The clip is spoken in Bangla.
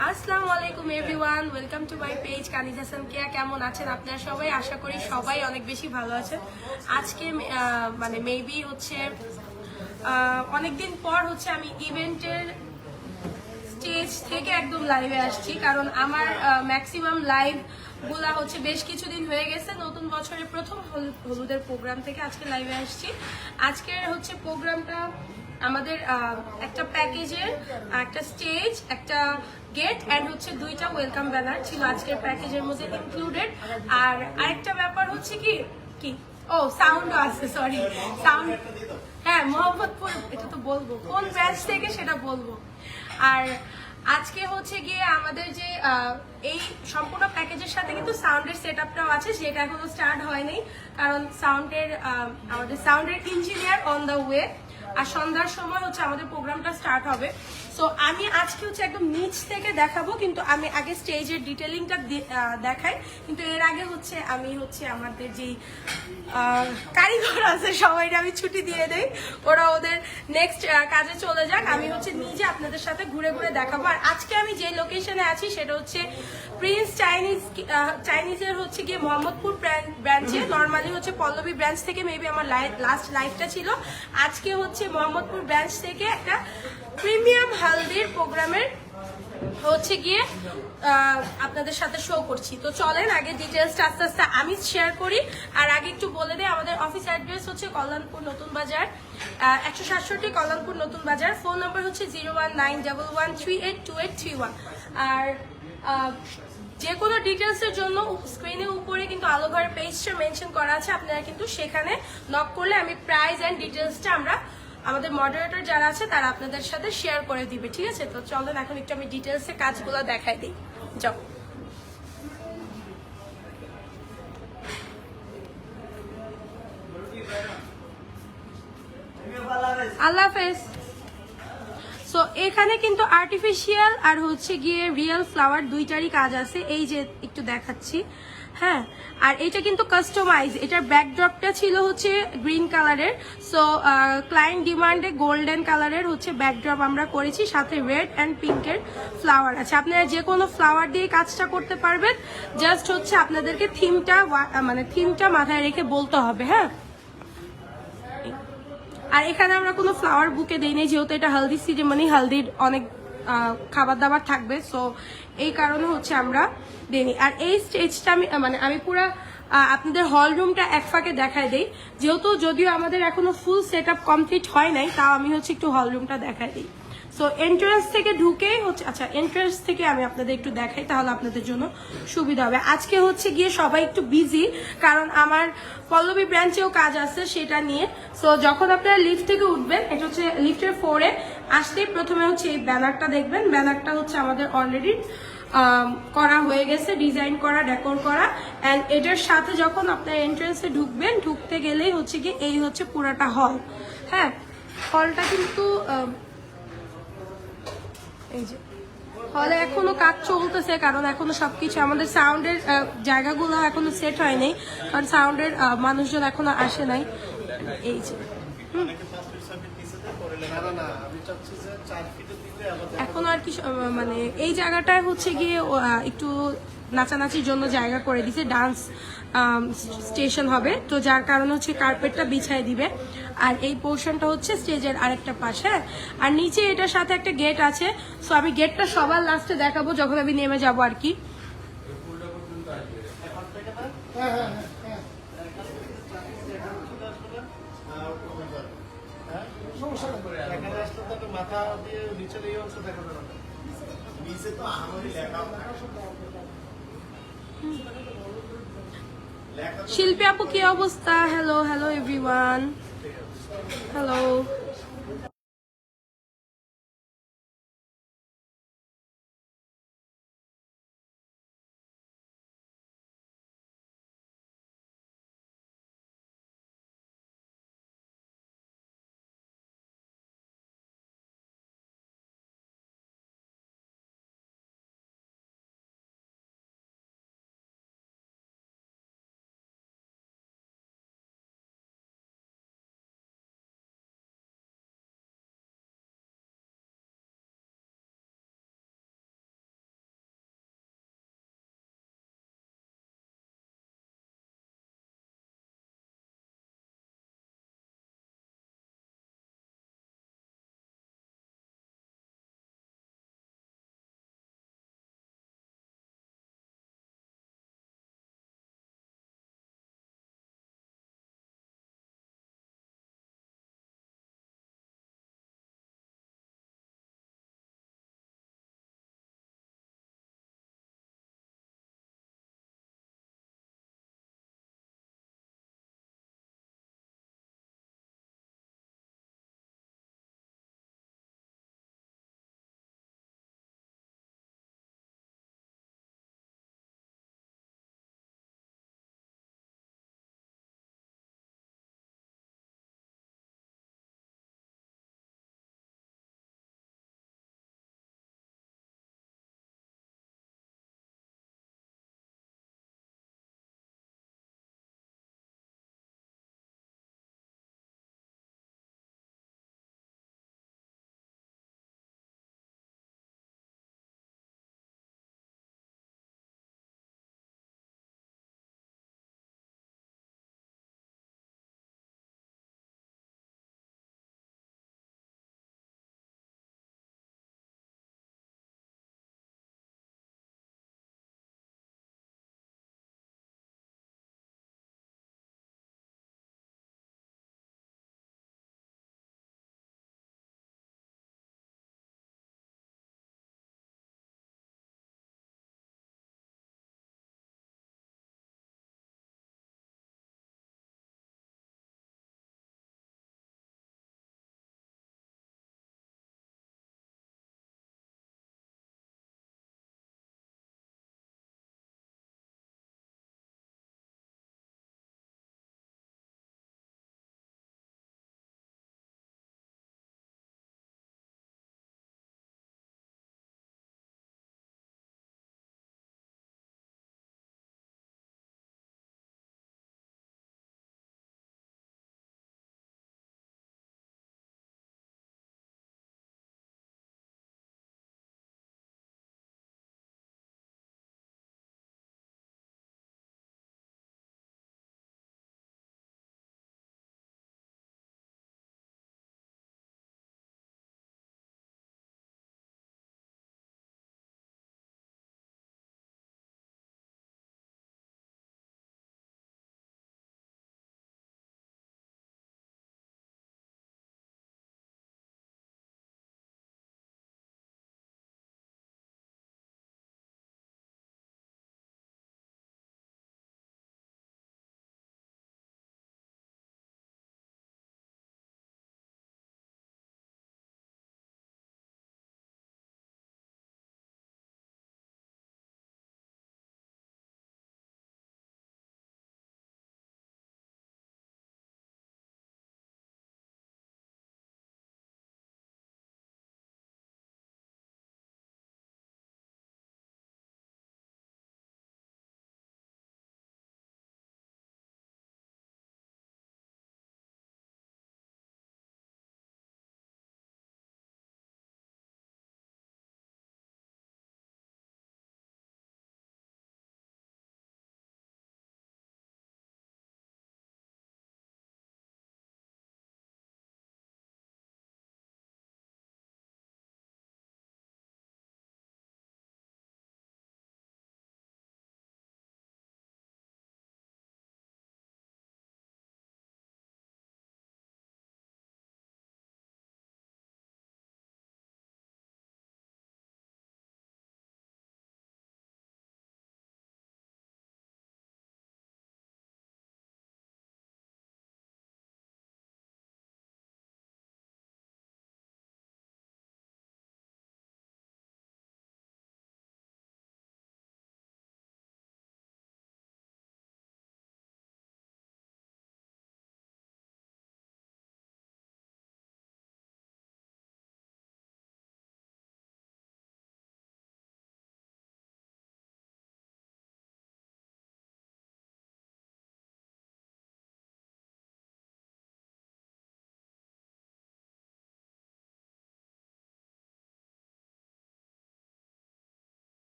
আসসালামু আলাইকুম everyone welcome to my page Kaniz Hasan Keya কেমন আছেন আপনারা সবাই? আশা করি সবাই অনেক বেশি ভালো আছেন। আজকে মানে মেবি হচ্ছে অনেকদিন পর হচ্ছে আমি ইভেন্টের স্টেজ থেকে একদম লাইভে আসছি। কারণ আমার ম্যাক্সিমাম লাইভগুলা হচ্ছে বেশ কিছুদিন হয়ে গেছে। নতুন বছরের প্রথম হল- হলুদের প্রোগ্রাম থেকে আজকে লাইভে আসছি। আজকের হচ্ছে প্রোগ্রামটা আমাদের একটা প্যাকেজের, একটা স্টেজ, একটা গেট অ্যান্ড হচ্ছে দুইটা ওয়েলকাম ব্যানার ছিল আজকের প্যাকেজের মধ্যে ইনক্লুডেড আর আরেকটা ব্যাপার হচ্ছে কি কি? ও সাউন্ডও আছে সরি সাউন্ড হ্যাঁ মোহাম্মদপুর এটা তো বলব। কোন ব্যাচ থেকে সেটা বলব। আর আজকে হচ্ছে গিয়ে আমাদের যে এই সম্পূর্ণ প্যাকেজের সাথে কিন্তু সাউন্ডের সেট আপটাও আছে সেটা এখনও স্টার্ট হয়নি। কারণ সাউন্ডের আমাদের সাউন্ডের ইঞ্জিনিয়ার অন দ্য ওয়ে আর সন্ধ্যার সময় হচ্ছে আমাদের প্রোগ্রামটা স্টার্ট হবে। সো আমি আজকে হচ্ছে একদম নিচ থেকে দেখাবো কিন্তু আমি আগে স্টেজের ডিটেলিংটা দেখাই। কিন্তু এর আগে হচ্ছে আমি হচ্ছে আমাদের যেই কারিগর আছে সবাইকে আমি ছুটি দিয়ে দেই। ওরা ওদের নেক্সট কাজে চলে যাক। আমি হচ্ছে নিজে আপনাদের সাথে ঘুরে ঘুরে দেখাবো। আর আজকে আমি যে লোকেশনে আছি সেটা হচ্ছে প্রিন্স চাইনিজ চাইনিজের হচ্ছে গিয়ে মোহাম্মদপুর ব্রাঞ্চে নর্মালি হচ্ছে পল্লবী ব্রাঞ্চ থেকে মেবি আমার লাস্ট লাইফটা ছিল। আজকে হচ্ছে মোহাম্মদপুর ব্রাঞ্চ থেকে একটা প্রিমিয়াম হালদির প্রোগ্রামের হচ্ছে গিয়ে আপনাদের সাথে শো করছি। তো চলেন, আগে ডিটেলসটা আস্তে আস্তে আমি শেয়ার করি। আর আগে একটু বলে দেই, আমাদের অফিস অ্যাড্রেস হচ্ছে কল্যাণপুর নতুন বাজার একশো সাতষট্টি কল্যাণপুর নতুন বাজার। ফোন নাম্বার হচ্ছে zero one nine double one three eight two eight three one আর যে কোনো ডিটেলসের জন্য স্ক্রিনের উপরে কিন্তু আলো ঘরের পেজটা মেনশন করা আছে। আপনারা কিন্তু সেখানে নক করলে আমি প্রাইস অ্যান্ড ডিটেলসটা আমরা আমাদের মডারেটর যারা আছে, তারা আপনাদের সাথে শেয়ার করে দিবে, ঠিক আছে? তো চলেন, এখন একটু আমি ডিটেলসে কাজগুলো দেখাই দিই। যাও। আর হচ্ছে গিয়ে রিয়েল ফ্লাওয়ার দুইটারই কাজ আছে। এই যে একটু দেখাচ্ছি। হ্যাঁ আর এটা কিন্তু কাস্টমাইজ এটার ব্যাকড্রপটা ছিল হচ্ছে গ্রিন কালারের সো ক্লায়েন্ট ডিমান্ডে গোল্ডেন কালারের হচ্ছে ব্যাকড্রপ আমরা করেছি, সাথে রেড অ্যান্ড পিঙ্কের ফ্লাওয়ার আছে। আপনারা যে কোনো ফ্লাওয়ার দিয়ে কাজটা করতে পারবেন। জাস্ট হচ্ছে আপনাদেরকে থিমটা মানে থিমটা মাথায় রেখে বলতে হবে হ্যাঁ? আর এখানে আমরা কোনো ফ্লাওয়ার বুকে দিই নাই যেহেতু এটা হালদি সিজেমনি হালদির অনেক খাবার দাবার থাকবে। সো এই কারণে হচ্ছে আমরা দিইনি। আর এই স্টেজটা আমি মানে আমি পুরো আপনাদের হল রুমটা এক ফাঁকে দেখাই দেই। যেহেতু যদিও আমাদের এখনও ফুল সেট কমপ্লিট হয় নাই, তাও আমি হচ্ছে একটু হল রুমটা দেখায় দিই। সো এন্ট্রান্স থেকে ঢুকেই হচ্ছে আচ্ছা এন্ট্রান্স থেকে আমি আপনাদের একটু দেখাই তাহলে আপনাদের জন্য সুবিধা হবে। আজকে হচ্ছে গিয়ে সবাই একটু বিজি কারণ আমার পল্লবী ব্রাঞ্চেও কাজ আছে সেটা নিয়ে। সো যখন আপনারা লিফট থেকে উঠবেন, এটা হচ্ছে লিফটের ফোরে আসতেই প্রথমে হচ্ছে এই ব্যানারটা দেখবেন। ব্যানারটা হচ্ছে আমাদের অলরেডি করা হয়ে গেছে ডিজাইন করা ডেকোর করা। অ্যান্ড এটার সাথে যখন আপনার এন্ট্রান্সে ঢুকবেন, ঢুকতে গেলেই হচ্ছে কি এই হচ্ছে পুরাটা হল হ্যাঁ হলটা কিন্তু হলে এখনও কাজ চলতেছে, কারণ এখনও সবকিছু, আমাদের সাউন্ডের জায়গাগুলো এখনও সেট হয়নি, কারণ সাউন্ডের মানুষজন এখনও আসে নাই। এই যে। এখন আর কি মানে এই জায়গাটায় হচ্ছে গিয়ে একটু নাচানাচির জন্য জায়গা করে দিছে ডান্স স্টেশন হবে। তো যার কারণে হচ্ছে কার্পেটটা বিছাই দিবে। আর এই পোর্শনটা হচ্ছে স্টেজের আরেকটা পাশে হ্যাঁ? আর নিচে এটার সাথে একটা গেট আছে সো আমি গেটটা সবার লাস্টে দেখাবো যখন আমি নেমে যাব আর কি। শিল্পী আপু, কি অবস্থা? Hello hello everyone hello